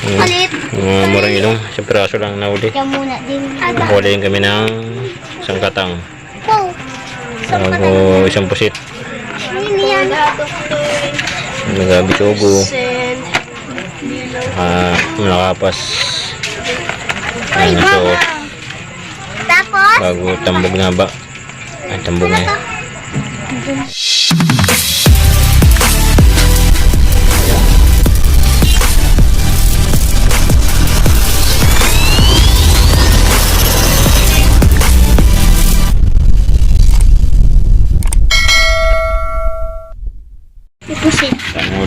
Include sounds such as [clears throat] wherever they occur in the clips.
Palit. Mga murang ilong. Isang piraso lang nahuli. Yan muna din. Nahuliin kami ng isang katang. Po. Bago isang pusit. Nagabi. Send. Ah, malakapas. Ay, mama. Tapos? Bago tambog na ba? Ay, tambog na. yan. Ipusin.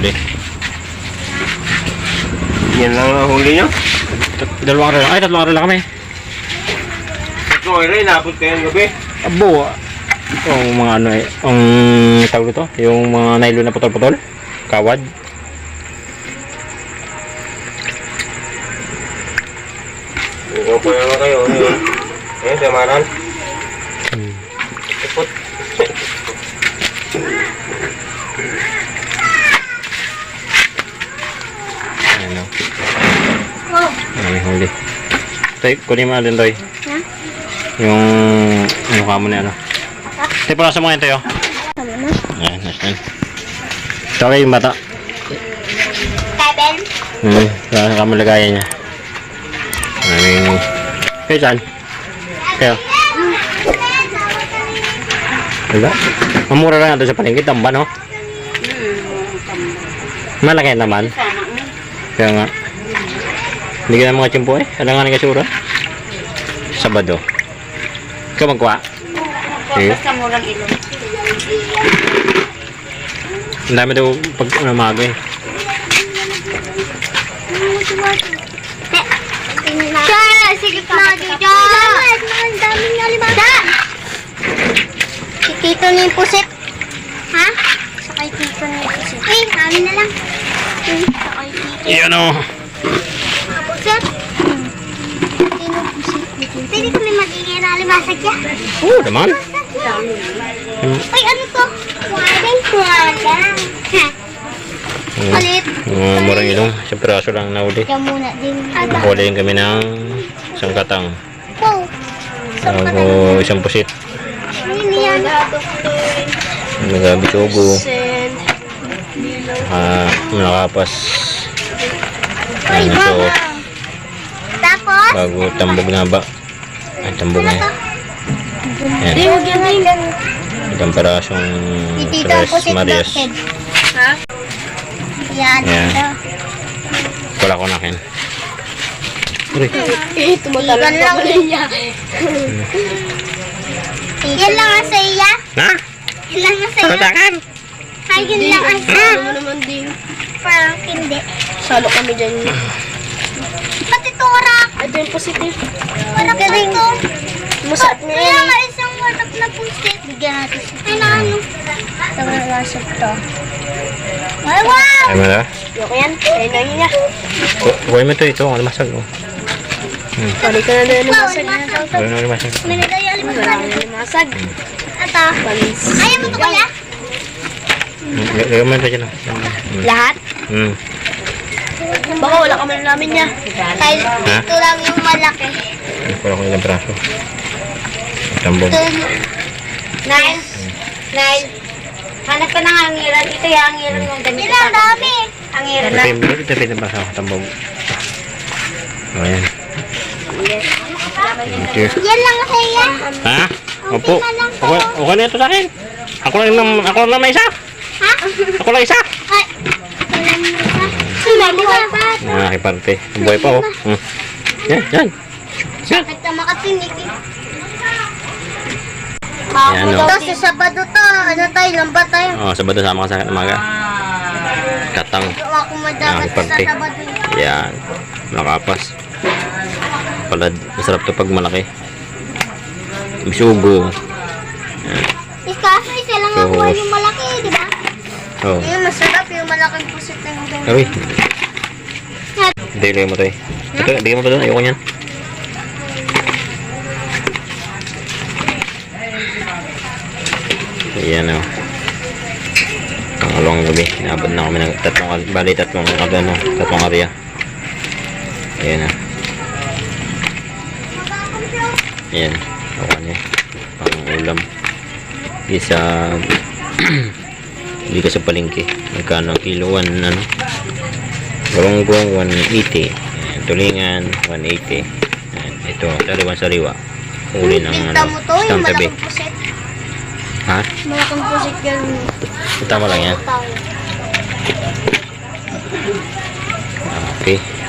Huli. Yan lang ang huli nyo. Dalawang araw lang. Ay, tatlong araw lang kami. Tatlong oras, inabot kayo ng gabi. Abo. ah. Yung mga ano eh. Ang tawag ito. Yung mga nylon na putol-putol. Kawad. Ikaw pa naman kayo. Ano yun? Ayan, tamaran. Hmm. Ipot. Oh. Ang huli. Toy, kunin mo na din, Toy. Ha? Yung ano ka mo na ano. Toy, para sa mga ito, yo. Ano na? Ayan, nice yan. Tsaka yung bata. Kevin? Hmm, para sa mo lagayan niya. Ano Kayo saan? Kayo? Wala. Mamura lang ito sa palengke. Tamba, no? Malaki naman. Kaya nga. Hindi ka na mga tiyempo eh. Ano nga ni kasura? Sabado. Ikaw magkuha? Eh. Basta murang ilong. Ang dami daw pag ano, umaga eh. Siya! Sige na dito! Ang daming nalimata! Si Tito na yung pusit. Ha? Sakay Tito na yung pusit. Ay, amin na lang. Hmm, Sakay Tito. Iyan o. Pusit? Hmm. Tino pusit. Pwede kami magiging nalimasag niya. Oo naman. Hmm. Ay, ano to? Wadang wadang. Ha? Hmm. Palit. Mga murang ilong. Isang piraso lang nahuli. Yan muna din. Nahuliin kami ng isang katang. Po. Bago isang pusit. Ano yan? Nagabi sugo. Send. Ah, malakapas. Ay, Ano to? mama. Tapos? Bago tambog na ba? Ay, tambog na. yan. Di, Yan. huwag yan, Ding. Itong parasong Tres Marias. Ha? Yan. Yan. ito. Wala ko. Uy, Eh, tumatalon Igan pa lang. niya. Yan lang ang sa iya. ha? Yan lang ang sa iya. Katakan! Ay, yun lang ang sa Ano mo naman, Ding? Parang hindi. Salo kami dyan. Pati ito warak. Ito yung positive. Warak pa ito. Masarap na Kaya yan. nga isang warak na pusit. Bigyan natin siya. Ay, na ano? Ito nga lasap to. Ay, wow! Ay mo na? Yung yan. Ayun na yun niya. Huwag mo ito ito. Ang limasag. Oh. Hmm. Pali ka na na. limasag to. Huwag mo limasag. May nagaya limasag. Marami na lumasag. Ito. Palis. Ayaw mo ito kuya? Hmm, Lagyan mo ito dyan. Hmm. Lahat? Hmm. Baka wala kami namin niya. Kaya ito lang yung malaki. Wala ko ilang braso. Tambog. Ito Nine. Nine. Hanap ka ng hangiran. Ito yung hangiran yung damit. Yan ang dami. Hangiran na. Ito yung ito yung braso. Tambog. O yan. Thank you. Yan lang sa iya. Ha? Opo. Okay, okay na ito sa akin. Ako lang nam, ako lang naman isa. Ha? Ako lang isa. Ay. Ah, parte. Buhay pa oh. Hmm. Yan, yan. Yan. Ka makatinig eh? Yan oh. Ito sa Sabado to. Ano tayo? Lambat tayo. Oh, sabado sama ka sa akin umaga. Katang. Ito ako madagat sa. Sabado. Yan. Nakapas. Palad. Masarap to pag malaki. Bisugo. Eh, kaso isa lang ang So, buhay yung malaki, di ba? Oh. Yung masarap malaking pusit na yung ganun. Aray. Hindi, lagyan mo eh. Ito, lagyan mo to doon. Ayoko niyan. Ayan o. Pangalawang gabi. Inabot na kami ng tatlong, bali tatlong, ano, tatlong area. Ayan na. Ayan. Ako niya. Pang ulam. Isa [clears throat] hindi ka sa palengke. Magkano ang kilo? 1 ano? Gonggong 180. Ayan. Tulingan 180. Ayan. Ito, sariwan sariwa. Uli ng ano, yung tabi. Ha? Malaking pusit yan. Tama lang yan. Okay.